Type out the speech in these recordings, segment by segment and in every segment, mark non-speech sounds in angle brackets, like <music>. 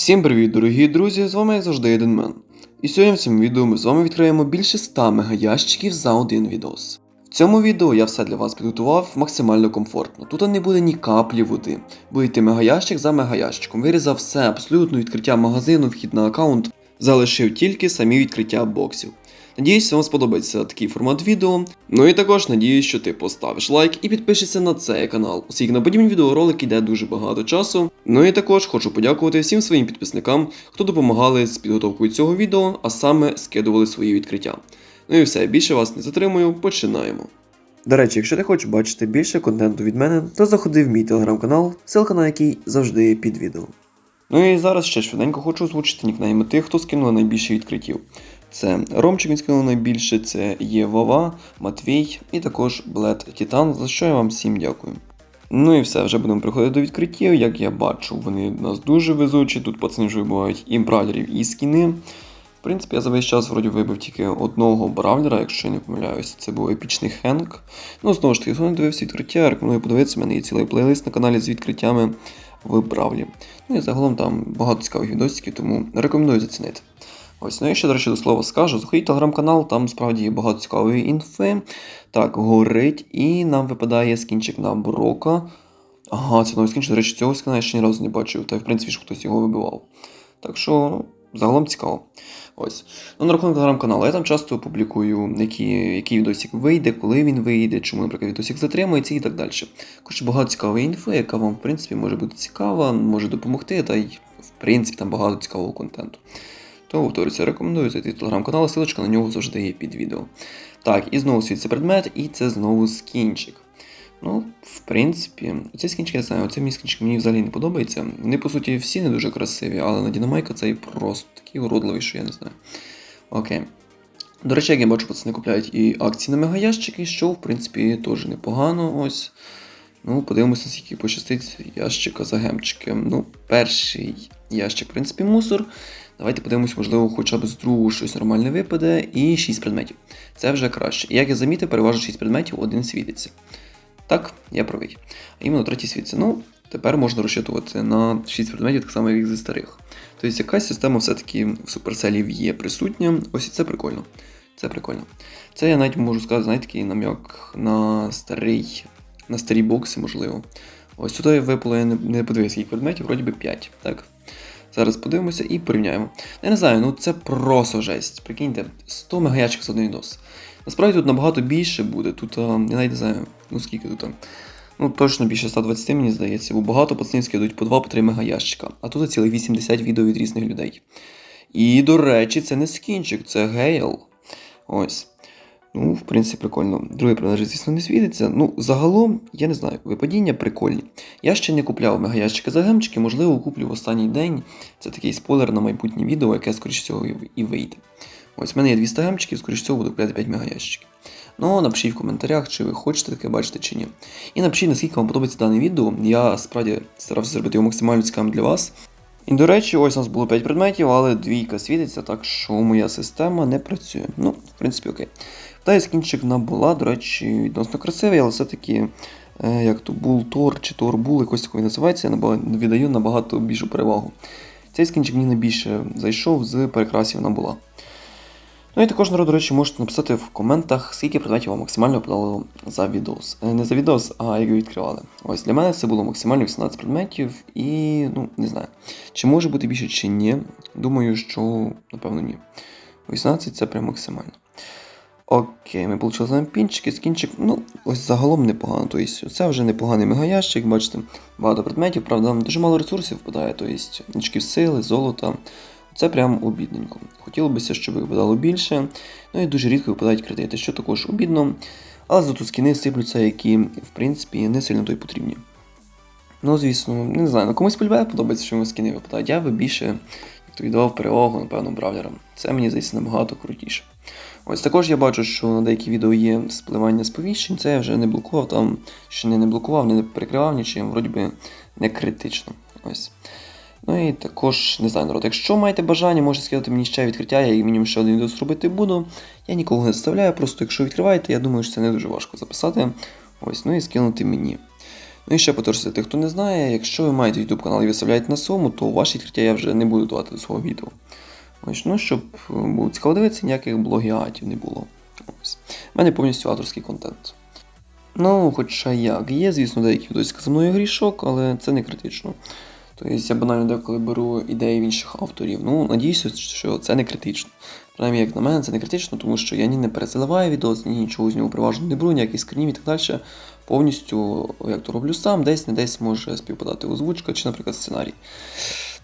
Всім привіт, дорогі друзі! З вами як завжди Еденмен. І сьогодні в цьому відео ми з вами відкриємо більше 100 мегаящиків за один відос. В цьому відео я все для вас підготував максимально комфортно. Тут не буде ні каплі води. Буде йти мегаящик за мегаящиком. Вирізав все абсолютно відкриття магазину, вхід на аккаунт, залишив тільки самі відкриття боксів. Надіюсь, вам сподобається такий формат відео. Ну і також надіюсь, що ти поставиш лайк і підпишешся на цей канал, оскільки на подібні відеоролики йде дуже багато часу. Ну і також хочу подякувати всім своїм підписникам, хто допомагали з підготовкою цього відео, а саме скидували свої відкриття. Ну і все, більше вас не затримую, починаємо. До речі, якщо ти хочеш бачити більше контенту від мене, то заходи в мій телеграм-канал, ссылка на який завжди під відео. Ну і зараз ще швиденько хочу озвучити нікнейми тих, хто скинули найбільше відкриттів. Це Ромчик він скинув найбільше, це є Вова, Матвій і також Блед Титан, за що я вам всім дякую. Ну і все, вже будемо приходити до відкриттів. Як я бачу, вони у нас дуже везучі. Тут пацани вже вибивають і бравлерів, і скіни. В принципі, я за весь час вроді вибив тільки одного бравлера, якщо я не помиляюся, це був епічний Хенк. Ну, знову ж таки, хто не дивився відкриття, рекомендую подивитися, у мене є цілий плейлист на каналі з відкриттями в бравлі. Ну і загалом там багато цікавих відосиків, тому рекомендую зацінити. Ось, ну і ще, до речі, до слова скажу. Заходіть в телеграм-канал, там справді є багато цікавої інфи. Так, горить, і нам випадає скінчик на Брока. Ага, це новий скінчик, до речі, цього скіна я ще ні разу не бачив, та в принципі ж хтось його вибивав. Так що, ну, загалом цікаво. Ось. Ну, на рахунок телеграм-каналу, я там часто публікую, який, який відосик вийде, коли він вийде, чому, наприклад, відосик затримується і так далі. Коротше, багато цікавої інфи, яка вам, в принципі, може бути цікава, може допомогти, та й, в принципі, там багато цікавого контенту. То повторюся, рекомендую зайти в телеграм-канал, ссылочка на нього завжди є під відео. Так, і знову світиться предмет, і це знову скінчик. Ну, в принципі, цей скінчик, я знаю, цей мій скінчик мені взагалі не подобається. Вони, по суті, всі не дуже красиві, але на Дінамайка цей просто такий уродливий, що я не знаю. Окей. До речі, як я бачу, пацани купляють і акції на мегаящики, що, в принципі, теж непогано. Ось. Ну, подивимося, наскільки пощастить ящика за гемчики. Ну, перший ящик, в принципі, мусор. Давайте подивимось, можливо, хоча б з другого щось нормальне випаде, і 6 предметів. Це вже краще. Як я замітив, переважно 6 предметів, один світиться. Так, я правий. А іменно третій світиться. Ну, тепер можна розчитувати на 6 предметів, так само, як зі старих. Тобто якась система все-таки в суперселів є присутня. Ось і це прикольно. Це прикольно. Це я навіть можу сказати, знаєте, такий нам'як на старий, на старі бокси, можливо. Ось сюди випало, я не подивився, скільки предметів, вроді би 5. Так. Зараз подивимося і порівняємо. Я не знаю, ну це просто жесть. Прикиньте, 100 мегаячок з один відос. Насправді тут набагато більше буде. Тут я навіть не знаю, ну скільки тут. Ну точно більше 120, мені здається, бо багато пацанів скидують по 2-3 мегаящика, а тут цілих 80 відео від різних людей. І, до речі, це не скінчик, це гейл. Ось. Ну, в принципі, прикольно. Другий продажі, звісно, не світиться. Ну, загалом, я не знаю, випадіння прикольні. Я ще не купляв мегаящики за гемчики, можливо, куплю в останній день. Це такий спойлер на майбутнє відео, яке, скоріш всього, і вийде. Ось в мене є 200 гемчиків, скоріш всього, буду купляти 5 мегаящиків. Ну, напишіть в коментарях, чи ви хочете таке бачити, чи ні. І напишіть, наскільки вам подобається дане відео. Я справді старався зробити його максимально цікавим для вас. І, до речі, ось у нас було 5 предметів, але двійка світиться, так що моя система не працює. Ну, в принципі, окей. Та і скінчик набула, до речі, відносно красивий, але все-таки, е, як то Tor чи Bull, якось такої називається, я віддаю набагато більшу перевагу. Цей скінчик мені найбільше зайшов з перекрасів набула. Ну і також, народ, до речі, можете написати в коментах, скільки предметів вам максимально подало за відос. Е, Не за відос, а як ви відкривали. Ось для мене це було максимально 18 предметів, і ну, не знаю, чи може бути більше, чи ні. Думаю, що напевно ні. 18 це прям максимально. Окей, ми отримали пінчики, скінчик. Ну, ось загалом непогано. Тобто, це вже непоганий мегаящик, бачите, багато предметів, правда, дуже мало ресурсів впадає, тобто нічків сили, золота. Це прям обідненько. Хотілося б, щоб випадало більше. Ну і дуже рідко випадають кредити, що також обідно. Але зато скіни сиплються, які, в принципі, не сильно то й потрібні. Ну, звісно, не знаю, ну комусь полюбає подобається, що йому скіни випадають. Я би більше то віддавав перевагу, напевно, бравлерам. Це мені здається набагато крутіше. Ось також я бачу, що на деякі відео є спливання сповіщень, це я вже не блокував, там ще не, не блокував, не перекривав нічим, вроді би не критично. Ось. Ну і також, не знаю, народ, якщо маєте бажання, можете скидати мені ще відкриття, я мінімум ще один відео зробити буду. Я нікого не заставляю, просто якщо відкриваєте, я думаю, що це не дуже важко записати. Ось, ну і скинути мені. Ну і ще повторюся, тих, хто не знає, якщо ви маєте YouTube канал і виставляєте на своєму, то ваші відкриття я вже не буду давати до свого відео. Ось, ну, щоб е, було цікаво дивитися, ніяких блогіатів не було. Ось. У мене повністю авторський контент. Ну, хоча як, є, звісно, деякі відосики за мною грішок, але це не критично. Тобто я банально деколи беру ідеї в інших авторів. Ну, надіюся, що це не критично. Принаймні, як на мене, це не критично, тому що я ні не перезаливаю відос, ні нічого з нього приважно не беру, ніяких скринів і так далі. Повністю, як то роблю сам, десь не десь може співпадати озвучка чи, наприклад, сценарій.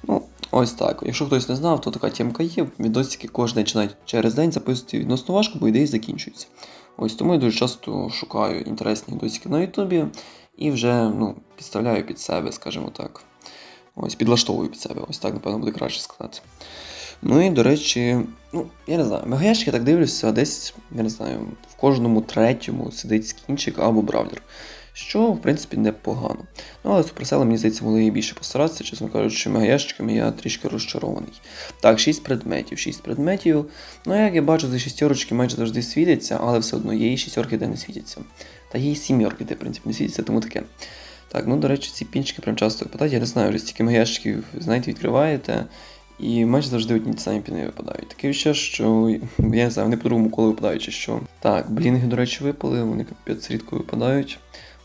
Ну, ось так. Якщо хтось не знав, то така тємка є. Відосики кожен день через день записувати відносно важко, бо ідеї закінчуються. Ось тому я дуже часто шукаю інтересні відосики на Ютубі і вже ну, підставляю під себе, скажімо так. Ось, підлаштовую під себе, ось так, напевно, буде краще сказати. Ну і, до речі, ну, я не знаю, я так дивлюся, десь, я не знаю, в кожному третьому сидить скінчик або бравлер. Що, в принципі, непогано. Ну, але суперсели, мені здається, могли і більше постаратися, чесно кажучи, мегаящиками я трішки розчарований. Так, 6 предметів, 6 предметів. Ну, як я бачу, за шістерочки майже завжди світяться, але все одно є і шістерки, де не світяться. Та є і сімерки, де, в принципі, не світяться, тому таке. Так, ну до речі, ці пінчики прям часто випадають. Я не знаю, вже стільки магіящиків, знаєте, відкриваєте, і майже завжди одні ті самі піни випадають. Таке відчуття, що я не знаю, вони по-другому коли випадають, чи що. Так, блінги, до речі, випали, вони капець рідко випадають.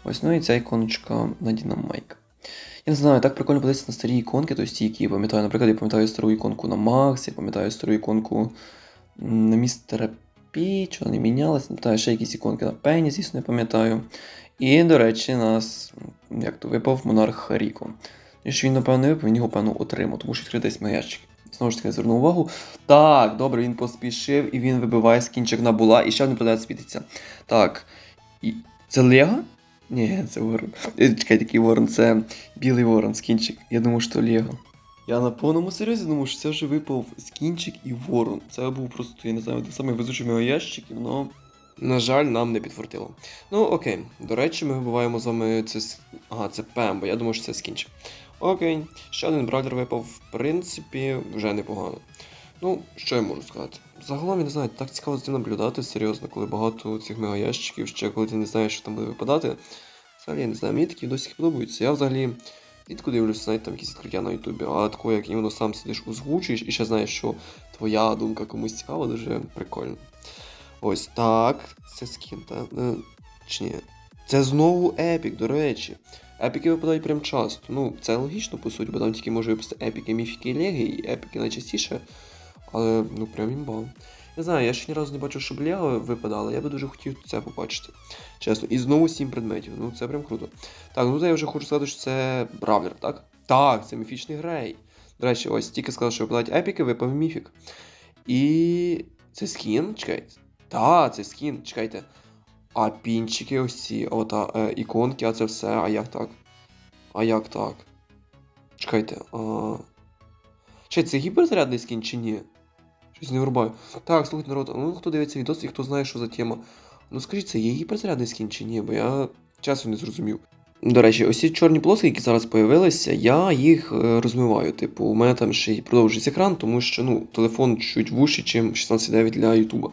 Ось, ну і ця іконочка на Дінамайк. Я не знаю, так прикольно подивитися на старі іконки, тобто ті, які я пам'ятаю, наприклад, я пам'ятаю стару іконку на Макс, я пам'ятаю стару іконку на містера Пі, що не мінялась, пам'ятаю, ще якісь іконки на Пені, звісно, не пам'ятаю. І, до речі, нас як то випав монарх Харіко. І що він, напевно, не випав, він його, певно, отримав, тому що відкрив десь маячик. Знову ж таки, звернув увагу. Так, добре, він поспішив і він вибиває скінчик на була, і ще один предмет світиться. Так. І... Це Лего? Ні, це Ворон. Е, Чекай, такий Ворон, це білий Ворон, скінчик. Я думав, що Лего. Я на повному серйозі думав, що це вже випав скінчик і Ворон. Це був просто, я не знаю, один з самих везучих ящиків, але. На жаль, нам не підфартило. Ну, окей. До речі, ми вибиваємо з вами це. Ага, це Пембо, я думаю, що це скінчик. Окей, ще один бравлер випав, в принципі, вже непогано. Ну, що я можу сказати? Загалом, я не знаю, так цікаво за цим наблюдати, серйозно, коли багато цих мегаящиків, ще коли ти не знаєш, що там буде випадати. Взагалі, я не знаю, мені такі досі подобаються. Я взагалі рідко дивлюся, знаєте, там якісь відкриття на Ютубі, а тако, як іменно сам сидиш озвучуєш і ще знаєш, що твоя думка комусь цікава, дуже прикольно. Ось так. Це скін, так? Е, Чи ні? Це знову епік, до речі. Епіки випадають прям часто. Ну, це логічно, по суті, бо там тільки може випасти епіки, міфіки і леги, і епіки найчастіше. Але ну прям імба. Не знаю, я ще ні разу не бачив, щоб Лего випадало, я би дуже хотів це побачити. Чесно. І знову 7 предметів. Ну це прям круто. Так, ну то я вже хочу сказати, що це Бравлер, так? Так, це міфічний грей. До речі, ось тільки сказав, що випадають епіки, випав міфік. І. Це скін? Чекайте. Так, це скін, чекайте. А пінчики ось ці, ота е, іконки, а це все. А як так? А як так? Чекайте. А... Чекайте, це гіперзарядний скін чи ні? Щось не врубаю. Так, слухайте народ, ну хто дивиться відос і хто знає, що за тема. Ну скажіть, це є гіперзарядний скін чи ні, бо я часу не зрозумів. До речі, ось ці чорні полоски, які зараз появилися, я їх е, розмиваю. Типу, у мене там ще й продовжується екран, тому що ну, телефон чуть вужчий, ніж 16.9 для Ютуба.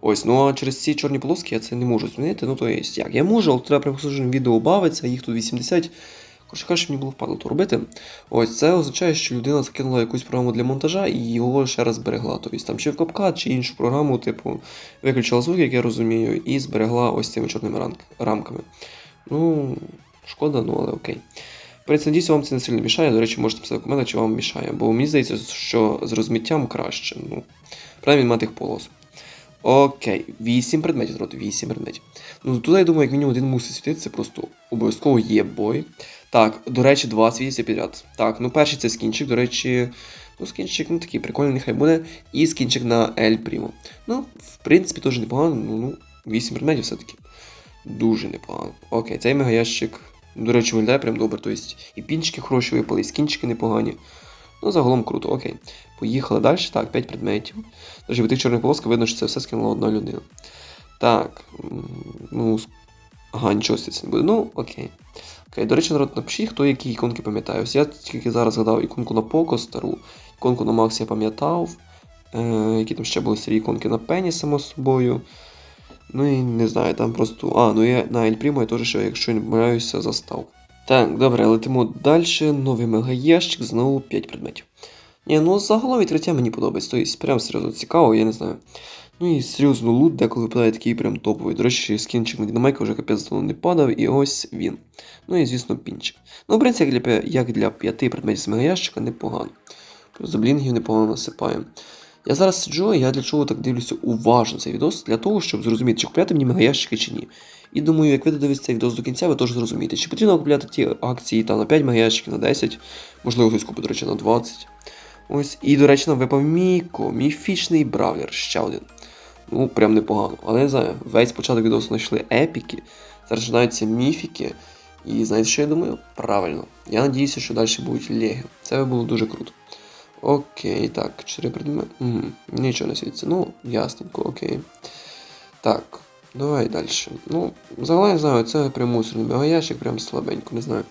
Ось, ну а через ці чорні полоски я це не можу змінити. Ну то є як. Я можу, але треба прямо посудженим відео бавиться, їх тут 80. Коротше кажучи, мені було впадло то робити. Ось це означає, що людина закинула якусь програму для монтажа і його ще раз зберегла. Тобто там чи в CapCut, чи іншу програму, типу, виключила звук, як я розумію, і зберегла ось цими чорними рамками. Ну, шкода, ну але окей. Принципі, надіюсь, вам це не сильно мішає. До речі, можете писати в коментах, чи вам мішає. Бо мені здається, що з розмиттям краще. Ну, принаймні, мати тих полос. Окей, 8 предметів, народ, 8 предметів. Ну тут я думаю, як мінімум один мусить світитися, просто обов'язково є бой. Так, до речі, два світяться підряд. Так, ну перший це скінчик, до речі, ну скінчик, ну такий прикольний, нехай буде. І скінчик на Ель Прімо. Ну, в принципі, теж непогано, ну, ну 8 предметів все-таки. Дуже непогано. Окей, цей мегаящик, до речі, виглядає прям добре. Тобто і пінчики хороші випали, і скінчики непогані. Ну, загалом круто, окей. Поїхали далі. Так, 5 предметів. Навіть в тих чорних полосках видно, що це все скинула одна людина. Так. Ну. Ага, нічого цим не буде. Ну, окей. Окей, до речі, народ, напишіть, хто які іконки пам'ятає. Ось я тільки зараз згадав іконку на Поко стару, іконку на Макс я пам'ятав. Е, які там ще були старі іконки на Пені, само собою. Ну і не знаю, там просто. А, ну я на Ель Прімо я теж ще, якщо не помиляюся, застав. Так, добре, летимо далі. Новий мегаящик, знову 5 предметів. Ні, ну загалом відкриття мені подобається. Тобто, прям серйозно цікаво, я не знаю. Ну і серйозно лут, деколи випадає такий прям топовий. До речі, скінчик на Дінамайка вже капець давно не падав, і ось він. Ну і звісно, пінчик. Ну, в принципі, як для, як для п'яти предметів з мегаящика, непогано. За блінгів непогано насипаємо. Я зараз сиджу, і я для чого так дивлюся уважно цей відос, для того, щоб зрозуміти, чи купляти мені мегаящики чи ні. І думаю, як ви додивитесь цей відос до кінця, ви теж зрозумієте, чи потрібно купляти ті акції там на 5 мегаящиків, на 10, можливо, хтось купить, до речі, на 20. Ось. І, до речі, випав Міко, міфічний бравлер, ще один. Ну, прям непогано. Але не знаю, весь початок відео знайшли епіки, зараз міфіки. І знаєте, що я думаю? Правильно. Я надіюся, що далі будуть леги. Це би було дуже круто. Окей, так, 4 предмети. Угу, нічого не світиться. Ну, ясненько, окей. Так, давай далі. Ну, загалом я знаю, це прям мусорний мегаящик, прям слабенько, не знаю.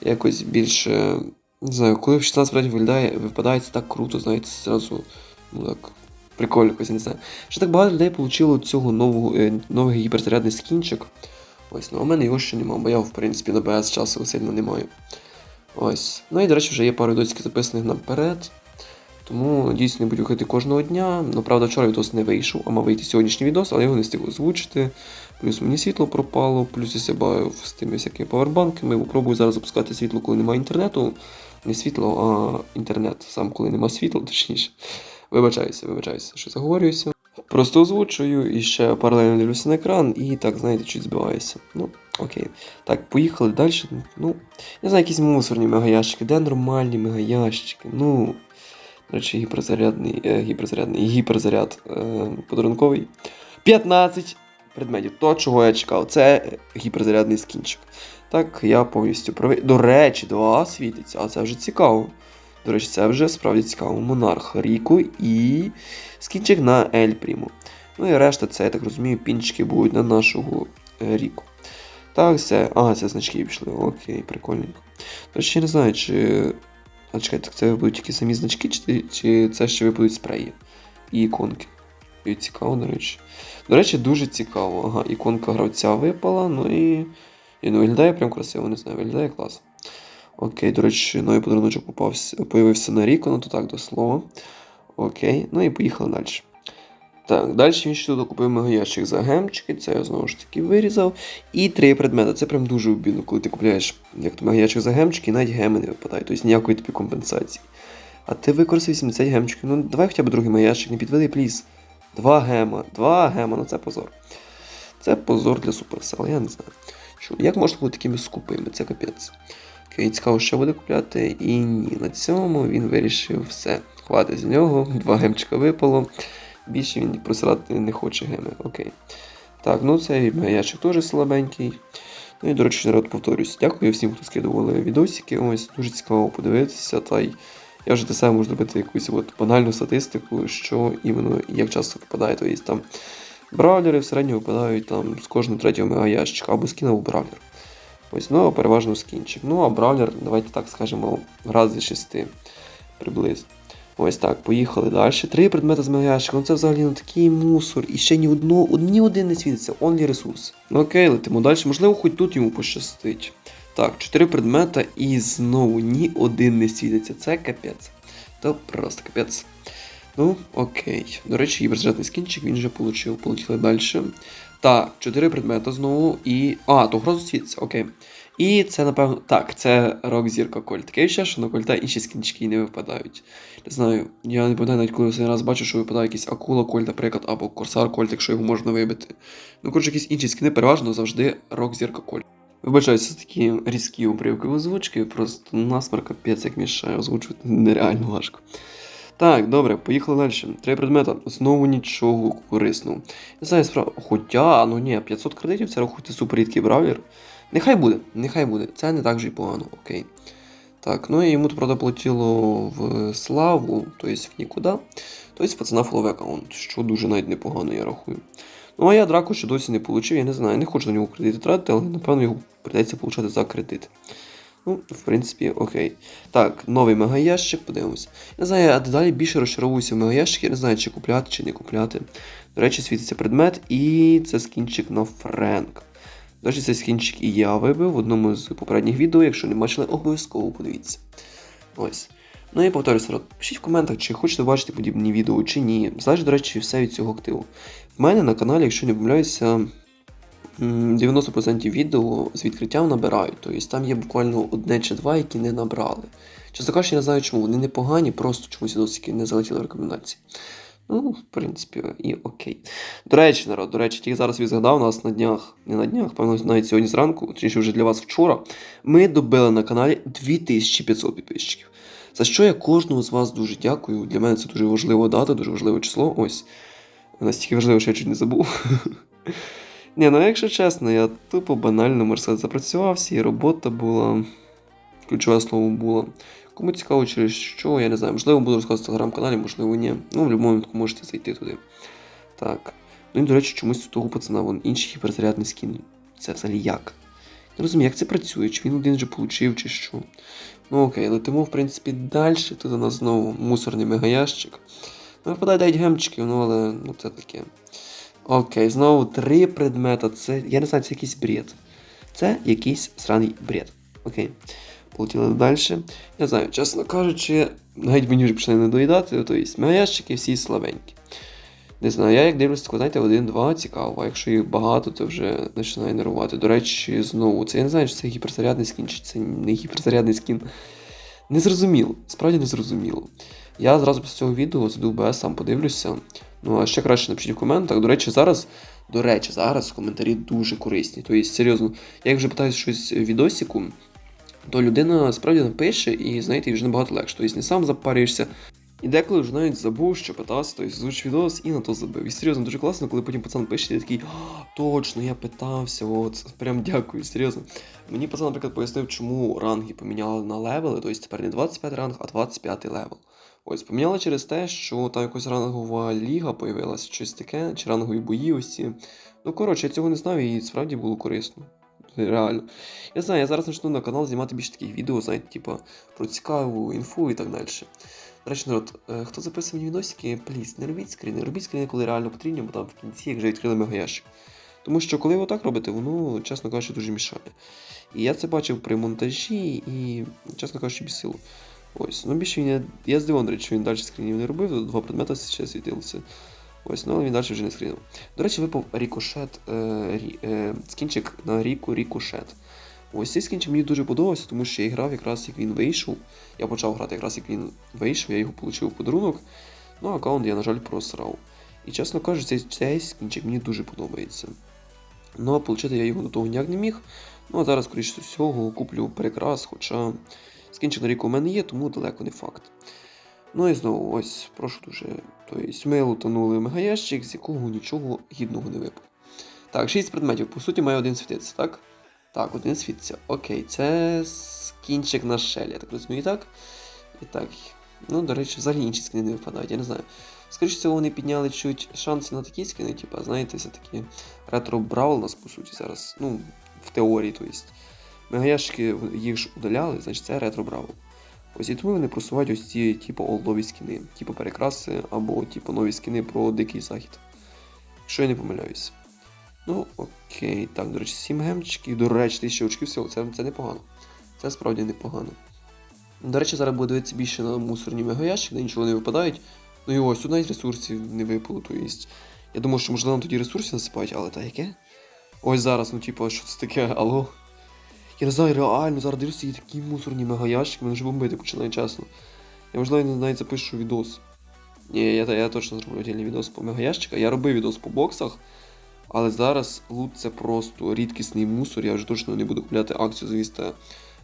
Якось більше. Не знаю, коли в 16 предметів виглядає, випадає це так круто, знаєте, зразу. Ну так. Прикольно, якось, не знаю. Ще так багато людей отримало цього нового, е, новий гіперзарядний скінчик. Ось, ну в мене його ще немає, бо я, в принципі, на БС часу сильно не маю. Ось. Ну і, до речі, вже є пару відосиків записаних наперед. Тому надіюсь, не буду виходити кожного дня. Ну, правда, вчора відос не вийшов, а мав вийти сьогоднішній відос, але його не встиг озвучити. Плюс мені світло пропало, плюс я себе з тими всякими павербанками. Попробую зараз запускати світло, коли немає інтернету. Не світло, а інтернет. Сам коли немає світла, <laughs> точніше. Вибачаюся, вибачаюся, що заговорююся. Просто озвучую і ще паралельно дивлюся на екран, і так, знаєте, чуть збиваюся. Ну, окей. Так, поїхали далі. Ну, я знаю, якісь мусорні мегаящики, де нормальні мегаящики. Ну, до речі, гіперзарядний, е, гіперзарядний, гіперзаряд е, подарунковий. 15 предметів. То, чого я чекав, це гіперзарядний скінчик. Так, я повністю правий. До речі, два світиться, а це вже цікаво. До речі, це вже справді цікаво. Монарх Ріку і скінчик на Ель Пріму. Ну і решта, це, я так розумію, пінчики будуть на нашого е, Ріку. Так, це. Ага, це значки пішли. Окей, прикольненько. До речі, я не знаю, чи. А чекайте, так це будуть тільки самі значки, чи, чи це ще випадуть спреї і іконки. І цікаво, до речі. До речі, дуже цікаво. Ага, іконка гравця випала, ну і. І ну, виглядає прям красиво, не знаю, виглядає класно. Окей, до речі, новий подарунок попався, появився на Ріко, ну то так до слова. Окей, ну і поїхали далі. Так, далі він ще тут купив мегаящик за гемчики, це я знову ж таки вирізав. І три предмети. Це прям дуже обідно, коли ти купляєш як то мегаящик за гемчики, і навіть геми не випадають, тобто ніякої тобі компенсації. А ти використав 80 гемчиків, ну давай хоча б другий мегаящик, не підведи, пліз. Два гема, два гема, ну це позор. Це позор для Supercell, я не знаю. Як можна бути такими скупими, це капець. Окей, цікаво, що буде купляти. І ні, на цьому він вирішив все. Хватить з нього, <laughs> два гемчика випало. Більше він просирати не хоче геми. Окей. Так, ну цей меячик теж слабенький. Ну і, до речі, народ повторюсь. Дякую всім, хто скидували відосики. Ось дуже цікаво подивитися. Та й я вже для себе можу зробити якусь от банальну статистику, що іменно як часто випадає. Тобто там бравлери в середньому випадають там з кожного третього мегаящика або скін, або бравлер. Ось, ну, переважно скінчик. Ну, а бравлер, давайте так скажемо, раз зі шести приблизно. Ось так, поїхали далі. Три предмети з мегаящика. Ну це взагалі ну, такий мусор. І ще ні, одно, ні один не світиться, only ресурс. Ну окей, летимо далі. Можливо, хоч тут йому пощастить. Так, чотири предмета і знову ні один не світиться. Це капець. То просто капець. Ну, окей. До речі, гіперзарядний скінчик він вже получив. Полетіли далі. Так, чотири предмета знову і. А, то грозу світиться, окей. І це, напевно, так, це рок зірка Кольт. Таке ще, що на кольта інші скінчики не випадають. Не знаю, я не пам'ятаю, навіть коли останній раз бачу, що випадає якийсь акула Кольт, наприклад, або Корсар Кольт, якщо його можна вибити. Ну, коротше, якісь інші скіни переважно завжди рок зірка Кольт. Вибачаюся, такі різкі обривки озвучки, просто насмер капець як мішає, озвучувати нереально важко. Так, добре, поїхали далі. Три предмета. Знову нічого корисного. Не знаю, справа. Хоча, ну ні, 500 кредитів це рахуйте супер рідкий бравлер. Нехай буде, нехай буде. Це не так же й погано, окей. Так, ну і йому правда, полетіло в славу, тобто в нікуди. Тобто пацана фоловий аккаунт, що дуже навіть непогано, я рахую. Ну, а я драку ще досі не отримав, я не знаю, не хочу на нього кредити тратити, але напевно його прийдеться получати за кредит. Ну, в принципі, окей. Так, новий мегаящик, подивимося. Не знаю, а дедалі більше розчаровуюся в мегаящики, я не знаю, чи купляти, чи не купляти. До речі, світиться предмет, і це скінчик на Френк. До речі, цей скінчик і я вибив в одному з попередніх відео. Якщо не бачили, обов'язково подивіться. Ось. Ну і повторюся, народ, пишіть в коментах, чи хочете бачити подібні відео, чи ні. Залежить, до речі, все від цього активу. В мене на каналі, якщо не помиляюся, 90% відео з відкриттям набирають. Тобто там є буквально одне чи два, які не набрали. Чесно кажучи, я не знаю чому. Вони не погані, просто чомусь досить не залетіли рекомендації. Ну, в принципі, і окей. До речі, народ, до речі, тільки зараз я згадав, у нас на днях, не на днях, певно, навіть сьогодні зранку, точніше вже для вас вчора, ми добили на каналі 2500 підписчиків. За що я кожному з вас дуже дякую. Для мене це дуже важлива дата, дуже важливе число. Ось. Настільки важливо, що я чуть не забув. <laughs> Ні, ну якщо чесно, я тупо банально Мерсет запрацювався, і робота була. Ключове слово було. Кому цікаво, через що, я не знаю, можливо, буду розказувати в телеграм-каналі, можливо, ні. Ну, в будь-якому випадку можете зайти туди. Так. Ну і, до речі, чомусь у того пацана вон інший гіперзарядний скін. Це взагалі як? Не розумію, як це працює, чи він один вже получив, чи що. Ну окей, летимо, в принципі, далі. Тут у нас знову мусорний мегаящик. Ну, випадає 9 гемчиків, ну але ну це таке. Окей, знову три предмета. Це. Я не знаю, це якийсь бред. Це якийсь сраний бред. Окей. Полетіли далі. Я знаю, чесно кажучи, навіть мені вже почали не доїдати, тобто мегаящики всі слабенькі. Не знаю, я як дивлюся, тако, знаєте, один-два цікаво, а якщо їх багато, то вже починає нервувати. До речі, знову, це я не знаю, чи це гіперзарядний скін, чи це не гіперзарядний скін. Незрозуміло, справді незрозуміло. Я зразу після цього відео в БС, сам подивлюся. Ну, а ще краще напишіть в коментах. До речі, зараз, до речі, зараз коментарі дуже корисні. Тобто, серйозно, я вже питаюся щось в відосіку, то людина справді напише і, знаєте, вже набагато легше. Тобто не сам запарюєшся. І деколи вже навіть забув, що питався, тобто звуч відос і на то забив. І серйозно, дуже класно, коли потім пацан пише, і такий, точно, я питався, от, прям дякую, серйозно. Мені пацан, наприклад, пояснив, чому ранги поміняли на левели, тобто тепер не 25 ранг, а 25 левел. Ось, поміняли через те, що там якась рангова ліга появилася, щось таке, чи рангові бої ось ці. Ну, коротше, я цього не знав і справді було корисно. Реально. Я знаю, я зараз почну на канал знімати більше таких відео, знаєте, типу, про цікаву інфу і так далі. До речі, народ, е, хто записує мені відосики, пліс, не робіть скріни, робіть скріни, коли реально потрібно, бо там в кінці, як вже відкрили мегаящик. Тому що коли ви отак робите, воно, чесно кажучи, дуже мішає. І я це бачив при монтажі і, чесно кажучи, бісило. Ось, ну більше він, я, здивований, що він далі скрінів не робив, два предмети ще світилися. Ось, ну але він далі вже не скрінив. До речі, випав рікошет, е, рі, е, скінчик на ріку рікошет. Ось цей скінчик мені дуже подобався, тому що я грав якраз як він вийшов. Я почав грати якраз як він вийшов, я його отримав подарунок. Ну, аккаунт я, на жаль, просрав. І чесно кажучи, цей, цей скінчик мені дуже подобається. Ну, а отримати я його до того ніяк не міг. Ну, а зараз, скоріше всього, куплю перекрас, хоча скінчик на ріку у мене є, тому далеко не факт. Ну і знову, ось, прошу дуже. Тобто ми лутанули мегаящик, з якого нічого гідного не випало. Так, 6 предметів, по суті, має один світитися, так? Так, один світиться. Окей, це скінчик на шелі, я так розумію, так? І так. Ну, до речі, взагалі інші скини не випадають, я не знаю. Скоріше всього, вони підняли чуть шанси на такі скини, типа, знаєте, все-таки ретро брав у нас, по суті, зараз. Ну, в теорії, то есть. Мегаяшки їх ж удаляли, значить це ретро браво. Ось і тому вони просувають ось ці, типу, олдові скини, типу перекраси або типу нові скини про дикий захід. Якщо я не помиляюсь. Ну, окей, так, до речі, 7 гемчиків, до речі, 1000 очків всього, це, це непогано. Це справді непогано. До речі, зараз буде дивитися більше на мусорні мегаящики, де нічого не випадають. Ну і ось, тут навіть ресурсів не випало, то есть. Я думав, що можливо нам тоді ресурси насипають, але та яке? Ось зараз, ну типу, що це таке, алло? Я не знаю, реально, зараз дивлюся, є такі мусорні мегаящики, мене вже бомбити починає чесно. Я можливо навіть запишу відос. Ні, я, я точно зроблю отдельний відос по мегаящиках. Я робив відос по боксах, але зараз лут це просто рідкісний мусор, я вже точно не буду купляти акцію за 200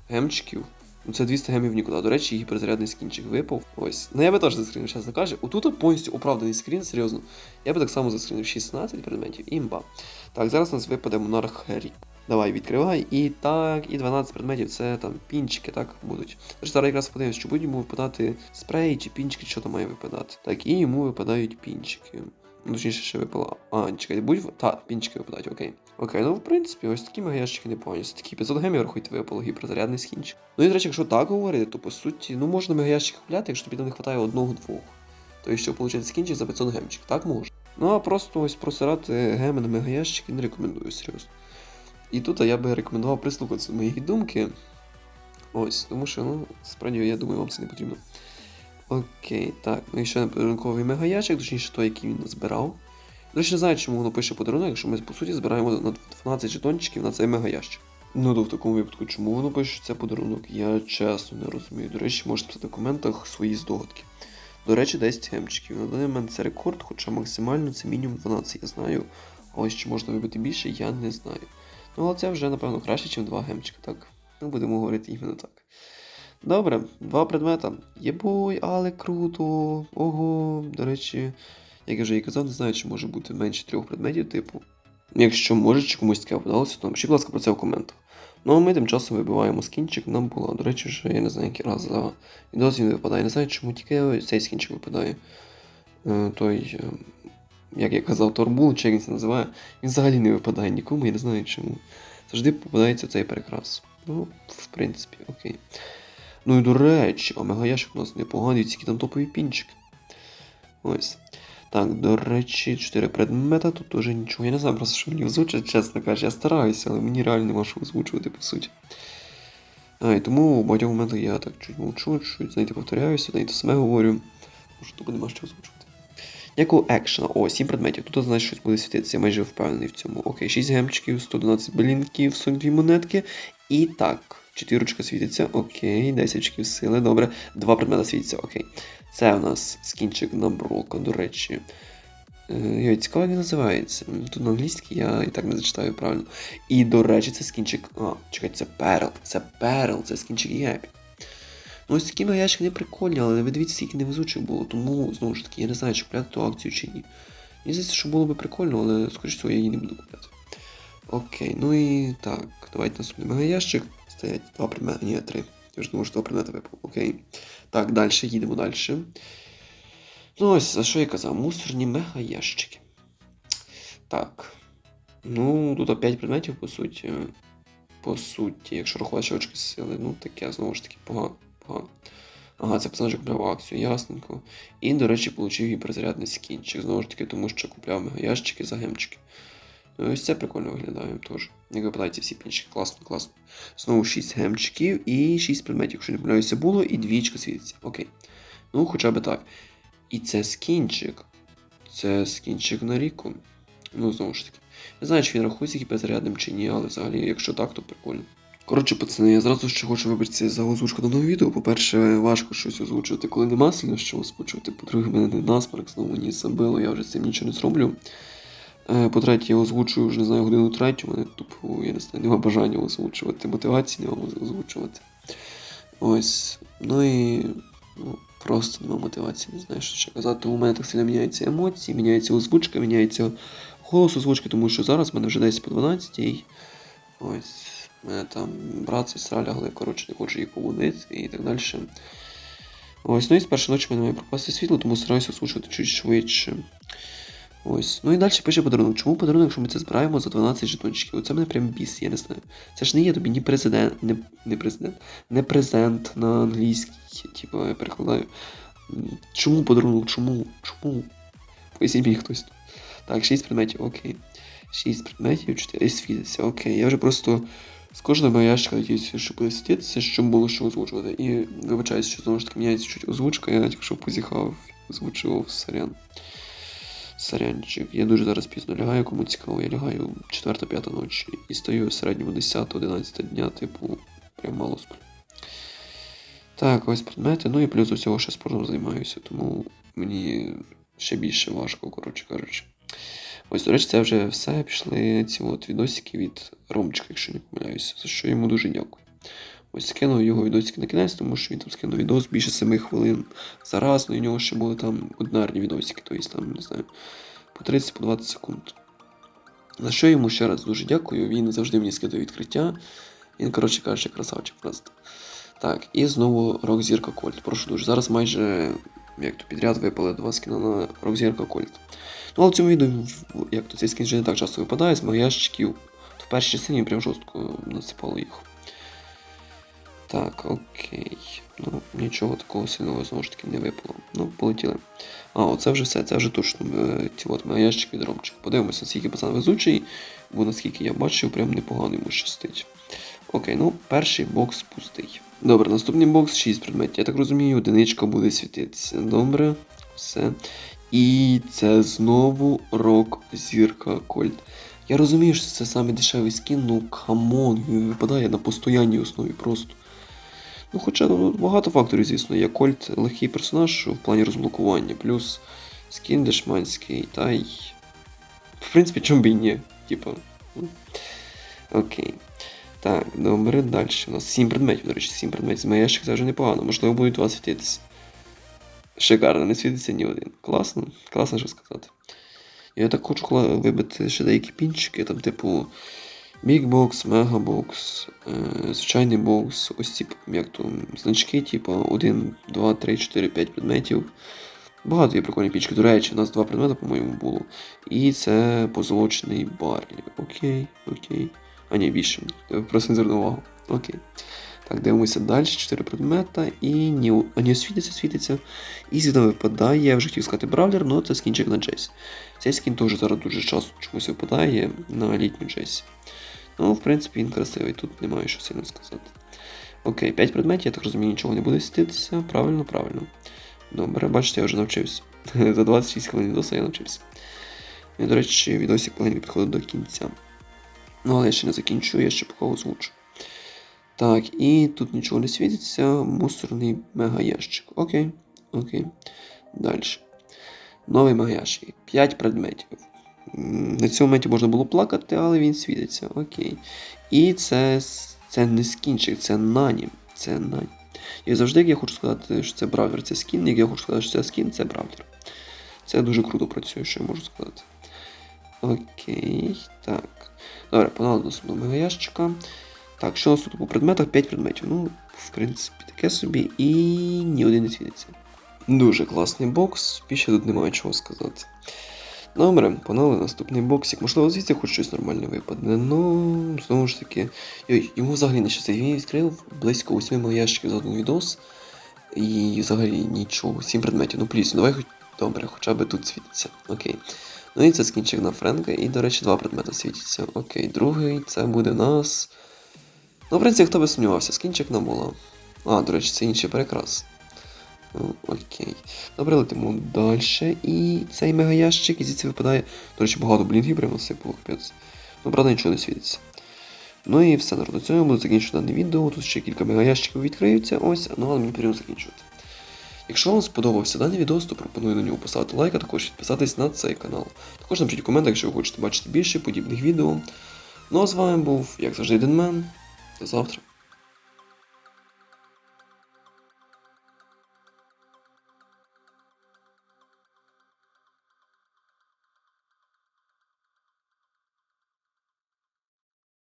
гемчиків. Ну це 200 гемів нікуди. До речі, гіперзарядний скінчик випав. Ось. Ну я би теж заскрінив, чесно каже. Отут повністю оправданий скрін, серйозно. Я би так само заскрінив 16 предметів, імба. Так, зараз у нас випаде Монарх Рік. Давай, відкривай. І так, і 12 предметів це там пінчики, так, будуть. Зараз якраз подивимось, чи будуть йому випадати спреї чи пінчики, що там має випадати. Так, і йому випадають пінчики. Ну, точніше, ще випало. А, чекайте, будь. Та, пінчики випадають, окей. Окей, ну в принципі, ось такі мегаящики не повні. Такі 500 гемів рахуйте випало гіперзарядний скінчик. Ну і до речі, якщо так говорити, то по суті, ну можна мегаящик купляти, якщо тобі там не вистачає одного-двох. Тобто, щоб отримати скінчик за 500 гемчик, так можна. Ну а просто ось просирати геми на мегаящики не рекомендую, серйозно. І тут я би рекомендував прислухатися до моєї думки. Ось, тому що, ну, справді, я думаю, вам це не потрібно. Окей, так, ну і ще подарунковий мегаящик, точніше той, який він збирав. До речі, не знаю, чому воно пише подарунок, якщо ми по суті збираємо на 12 жетончиків на цей мегаящик. Ну то в такому випадку, чому воно пише що це подарунок, я чесно не розумію. До речі, можете писати в коментах свої здогадки. До речі, 10 гемчиків. На даний момент це рекорд, хоча максимально це мінімум 12, я знаю. А ось чи можна вибити більше, я не знаю. Ну, але це вже, напевно, краще, ніж 2 гемчика, так? Ну, будемо говорити іменно так. Добре, два предмета. Єбой, але круто. Ого, до речі, як я вже і казав, не знаю, чи може бути менше трьох предметів, типу. Якщо може, чи комусь таке вдалося, то напишіть, будь ласка, про це в коментах. Ну а ми тим часом вибиваємо скінчик, нам було. До речі, вже я не знаю, який раз за відос він випадає. Не знаю, чому тільки цей скінчик випадає. Е, той, е, як я казав, Торбул, чи як він це називає, він взагалі не випадає нікому, я не знаю чому. Завжди попадається цей перекрас. Ну, в принципі, окей. Ну і до речі, омега ящик у нас непоганий, тільки там топові пінчики. Ось. Так, до речі, 4 предмета, тут теж нічого. Я не знаю просто, що мені озвучать, чесно кажучи, я стараюся, але мені реально нема що озвучувати, по суті. А, і тому в багатьох моментах я так чуть мовчу, чуть, знаєте, повторяюся, знаєте, саме говорю, тому що тут нема що озвучувати. Ніякого екшена. О, 7 предметів. Тут, знаєш, щось буде світитися, я майже впевнений в цьому. Окей, 6 гемчиків, 112 блінків, 42 монетки. І так, четвірочка світиться, окей, 10 очків сили, добре. Два предмета світяться, окей. Це у нас скінчик на Брока, до речі. Е, Йой, цікаво, як він називається. Тут на англійській я і так не зачитаю правильно. І, до речі, це скінчик. А, чекайте, це Перл. Це Перл, це скінчик Єпі. Ну, ось такі мегаячки не прикольні, але ви дивіться, скільки невезучих було. Тому, знову ж таки, я не знаю, чи купляти ту акцію чи ні. Мені здається, що було би прикольно, але, скоріш всього, я її не буду купляти. Окей, ну і так, давайте наступний мегаящик. Стоять два предмети, ні, три. Я вже думаю, що два предмети випав. Окей. Так, далі, їдемо далі. Ну ось, за що я казав? Мусорні мегаящики. Так. Ну, тут опять предметів, по суті. По суті, якщо рахувати очки сили, ну таке, знову ж таки, погано. Погано. Ага, це персонаж купляв акцію, ясненько. І, до речі, отримав гіперзарядний скінчик. Знову ж таки, тому що купляв мегаящики за гемчики. Ну, ось це прикольно виглядає теж. Як випадається всі пінчики, класно, класно. Знову 6 гемчиків і 6 предметів, якщо не помиляюся, було, і двічка світиться. Окей. Ну, хоча б так. І це скінчик. Це скінчик на ріку. Ну, знову ж таки. Не знаю, чи він рахується гіперзарядним чи ні, але взагалі, якщо так, то прикольно. Коротше, пацани, я зразу ще хочу вибачитися за озвучку даного відео. По-перше, важко щось озвучувати, коли нема слів, що озвучувати. По-друге, мене не насморк, знову мені забило, я вже з цим нічого не зроблю. Е, По-третє, я озвучую вже не знаю годину третю, мене тупо, я не знаю, нема бажання озвучувати, мотивації нема озвучувати. Ось. Ну і ну, просто нема мотивації, не знаю, що ще казати. У мене так сильно міняються емоції, міняється озвучка, міняється голос озвучки, тому що зараз в мене вже десь по 12 і ось. Там брат, сестра лягли, коротше, не хочу їх побудити і так далі. Ось, ну і з першої ночі мене має пропасти світло, тому стараюся озвучувати чуть швидше. Ось. Ну і далі пише подарунок. Чому подарунок, якщо ми це збираємо за 12 жетончиків? Оце мене прям біс, я не знаю. Це ж не є тобі ні президент, не, не президент, не презент на англійській, типу, я перекладаю. Чому подарунок? Чому? Чому? Поясніть мені хтось. Так, 6 предметів, окей. 6 предметів, 4 світиться, окей. Я вже просто з кожного ящика надіюся, що буде світитися, щоб було що озвучувати. І вибачаюсь, що знову ж таки міняється чуть озвучка, я тільки що позіхав, озвучував сорян. Сорянчик. Я дуже зараз пізно лягаю, кому цікаво, я лягаю 4-5 ночі і стою в середньому 10-11 дня, типу, прям мало сплю. Так, ось предмети. Ну і плюс до цього ще спортом займаюся, тому мені ще більше важко, коротше кажучи. Ось, до речі, це вже все. Пішли ці от відосики від Ромчика, якщо не помиляюся, за що йому дуже дякую. Ось скинув його відосики на кінець, тому що він там скинув відос більше 7 хвилин за раз, ну і у нього ще були там одинарні відосики, тобто там, не знаю, по 30 по 20 секунд. За що йому ще раз дуже дякую, він завжди мені скидає відкриття. Він, коротше кажучи, красавчик просто. Так, і знову Рок Зірка Кольт. Прошу дуже. Зараз майже як то підряд випали два скіна на Рок Зірка Кольт. Ну, але в цьому відео, як то цей скін не так часто випадає, з магіящиків. В першій частині прям жорстко насипало їх. Так, окей. Ну, нічого такого сильного знову ж таки не випало. Ну, полетіли. А, оце вже все, це вже точно е, ці от мої ящики від. Подивимося, наскільки пацан везучий. бо наскільки я бачив, прям непогано йому щастить. Окей, ну перший бокс пустий. Добре, наступний бокс 6 предметів. Я так розумію, одиничка буде світитися. Добре, все. І це знову рок зірка Кольт. Я розумію, що це саме дешевий скін, ну камон, він випадає на постоянній основі просто. Ну, хоча ну, багато факторів, звісно, є Кольт легкий персонаж в плані розблокування, плюс скін дешманський, та й. В принципі, чому б і ні. Типа. Окей. Так, добре, далі. У нас 7 предметів, до речі, 7 предметів. З ящик це вже непогано, можливо, будуть два світитися. Шикарно, не світиться ні один. Класно, класно що сказати. Я так хочу вибити ще деякі пінчики, там, типу, бікбокс, мегабокс, звичайний бокс, ось ці як то, значки, типу 1, 2, 3, 4, 5 предметів. Багато є прикольні пічки. До речі, у нас два предмети, по-моєму, було. І це позолочений барлі. Окей, окей. А ні, більше. Просто не звернув увагу. Окей. Так, дивимося далі. Чотири предмета. І ні, ні, світиться, світиться. І звідти випадає, я вже хотів сказати бравлер, але це скінчик на Джесі. Цей скін теж зараз дуже часто чомусь випадає на літню Джесі. Ну, в принципі, він красивий, тут немає що сильно сказати. Окей, 5 предметів, я так розумію, нічого не буде світитися. Правильно, правильно. Добре, бачите, я вже навчився. <laughs> За 26 хвилин відоса я навчився. І, до речі, відосик половинки підходить до кінця. Ну, але я ще не закінчу, я ще поки озвучу. Так, і тут нічого не світиться. Мусорний мегаящик. Окей. Окей. Далі. Новий мегаящик. 5 предметів. На цьому моменті можна було плакати, але він світиться. Окей. І це, це не скінчик, це нані. Це нані. І завжди, як я хочу сказати, що це бравлер, це скін, як я хочу сказати, що це скін, це бравлер. Це дуже круто працює, що я можу сказати. Окей, так. Добре, погнали до наступного мегаящика. Так, що у нас тут по предметах? 5 предметів. Ну, в принципі, таке собі. І ні один не світиться. Дуже класний бокс, більше тут немає чого сказати. Добре, погнали наступний боксик. Можливо, звідси хоч щось нормальне випаде. Ну, знову ж таки. Йой, йому взагалі не щастить. Він відкрив близько 8 ящиків за один відос. І взагалі нічого. 7 предметів. Ну, пліс, давай хоч. Добре, хоча б тут світиться. Окей. Ну і це скінчик на Френка, і, до речі, два предмети світяться. Окей, другий, це буде у нас. Ну, в принципі, хто би сумнівався, скінчик на була. А, до речі, це інший перекрас. Окей. Добре, летимо далі. І цей мегаящик, і звідси випадає. До речі, багато блінгів прямо капець. Ну, правда, нічого не світиться. Ну і все, народ, на цьому буду закінчувати дане відео. Тут ще кілька мегаящиків відкриються. Ось, ну але мені потрібно закінчувати. Якщо вам сподобався даний відео, то пропоную на нього поставити лайк, а також підписатись на цей канал. Також напишіть у коментах, якщо ви хочете бачити більше подібних відео. Ну а з вами був, як завжди, Денмен. До завтра.